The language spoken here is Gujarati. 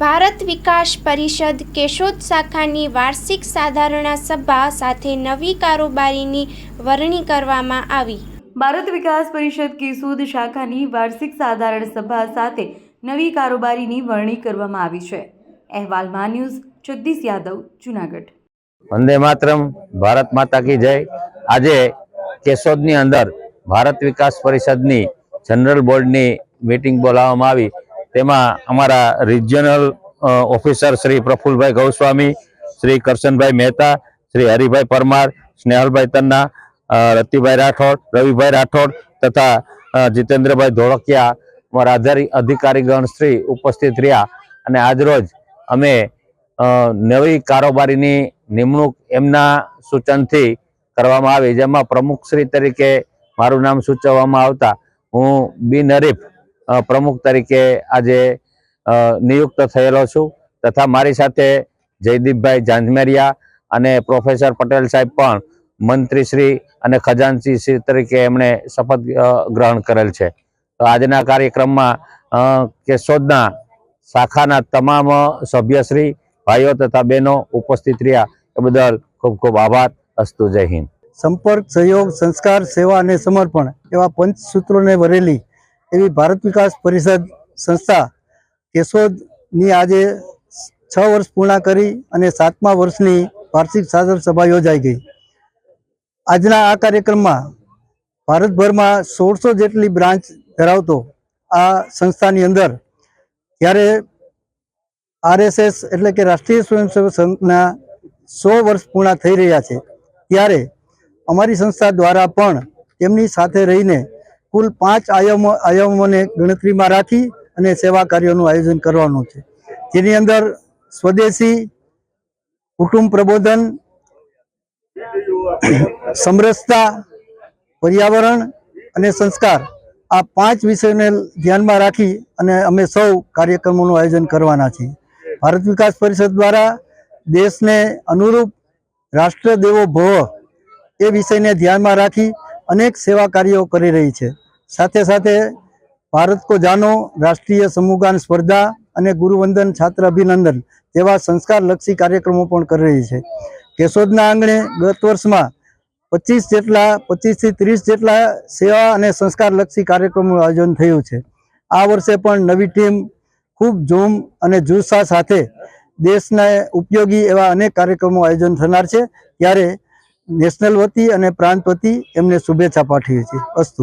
ભારત વિકાસ પરિષદ કેશોદ શાખાની વાર્ષિક સાધારણા સભા સાથે નવી કારોબારીની વરણી કરવામાં આવી. ભારત વિકાસ પરિષદ કેશોદ શાખાની વાર્ષિક સાધારણ સભા સાથે નવી કારોબારીની વરણી કરવામાં આવી છે. અહેવાલમાં ન્યૂઝ જગદીશ યાદવ જુનાગઢ. વંદે માતરમ ભારત માતા કી જય. આજે કેશોદની અંદર ભારત વિકાસ પરિષદની જનરલ બોર્ડની મીટિંગ બોલાવવામાં આવી. તેમાં અમારા રિજિયનલ ઓફિસર શ્રી પ્રફુલભાઈ ગૌસ્વામી, શ્રી કરશનભાઈ મહેતા, શ્રી હરિભાઈ પરમાર, સ્નેહલભાઈ તન્ના રતિભાઈ રાઠોડ, રવિભાઈ રાઠોડ તથા જીતેન્દ્રભાઈ ધોળકિયા, અમારા અધિકારીગણ શ્રી ઉપસ્થિત રહ્યા. અને આજરોજ અમે નવી કારોબારીની નિમણૂક એમના સૂચનથી કરવામાં આવી, જેમાં પ્રમુખશ્રી તરીકે મારું નામ સૂચવવામાં આવતા હું બિનહરીફ પ્રમુખ તરીકે આજે નિયુક્ત થયેલો છું. તથા મારી સાથે જયદીપભાઈ જાંજમેરિયા અને પ્રોફેસર પટેલ સાહેબ પણ મંત્રીશ્રી અને ખજાનચી શ્રી તરીકે એમણે શપથ ગ્રહણ કરેલ છે. તો આજના કાર્યક્રમમાં કેશોદના શાખાના તમામ સભ્યશ્રી, ભાઈઓ તથા બહેનો ઉપસ્થિત રહ્યા. એ બદલ ખૂબ ખૂબ આભાર. અસ્તુ જય હિન્દ. સંપર્ક, સહયોગ, સંસ્કાર, સેવા અને સમર્પણ એવા પંચ સૂત્રોને વરેલી એવી ભારત વિકાસ પરિષદ સંસ્થા કેશોદની આજે છ વર્ષ પૂર્ણ કરી અને સાતમા વર્ષની વાર્ષિક સાધન સભા યોજાઈ ગઈ. આજના આ કાર્યક્રમમાં ભારતભરમાં સોળસો જેટલી બ્રાન્ચ ધરાવતો આ સંસ્થાની અંદર જ્યારે આરએસએસ એટલે કે રાષ્ટ્રીય સ્વયંસેવક સંઘના સો વર્ષ પૂર્ણ થઈ રહ્યા છે, ત્યારે અમારી સંસ્થા દ્વારા પણ તેમની સાથે રહીને કુલ પાંચ આયમો, આયમોને ગણતરીમાં રાખી અને સેવા કાર્યોનું આયોજન કરવાનું છે. જેની અંદર સ્વદેશી કુટુંબ પ્રબોધન, સમરસતા, પર્યાવરણ અને સંસ્કાર આ પાંચ વિષયને ધ્યાનમાં રાખી અને અમે સૌ કાર્યક્રમોનું આયોજન કરવાના છીએ. ભારત વિકાસ પરિષદ દ્વારા દેશને અનુરૂપ રાષ્ટ્ર દેવો ભવ એ વિષયને ધ્યાનમાં રાખી અનેક સેવા કાર્યો કરી રહી છે. સાથે સાથે ભારત કો જાનો રાષ્ટ્રીય સમૂહગાન સ્પર્ધા અને ગુરુવંદન છાત્ર અભિનંદન જેવા સંસ્કારલક્ષી કાર્યક્રમો પણ કરી રહી છે. કેશોદના આંગણે ગત વર્ષમાં પચીસ જેટલા પચીસથી ત્રીસ જેટલા સેવા અને સંસ્કારલક્ષી કાર્યક્રમોનું આયોજન થયું છે. આ વર્ષે પણ નવી ટીમ ખૂબ જોમ અને જુસ્સા સાથે દેશને ઉપયોગી એવા અનેક કાર્યક્રમો આયોજન થનાર છે. ત્યારે નેશનલ વતી અને પ્રાંત વતી એમને શુભેચ્છા પાઠવીએ છીએ. અસ્તુ.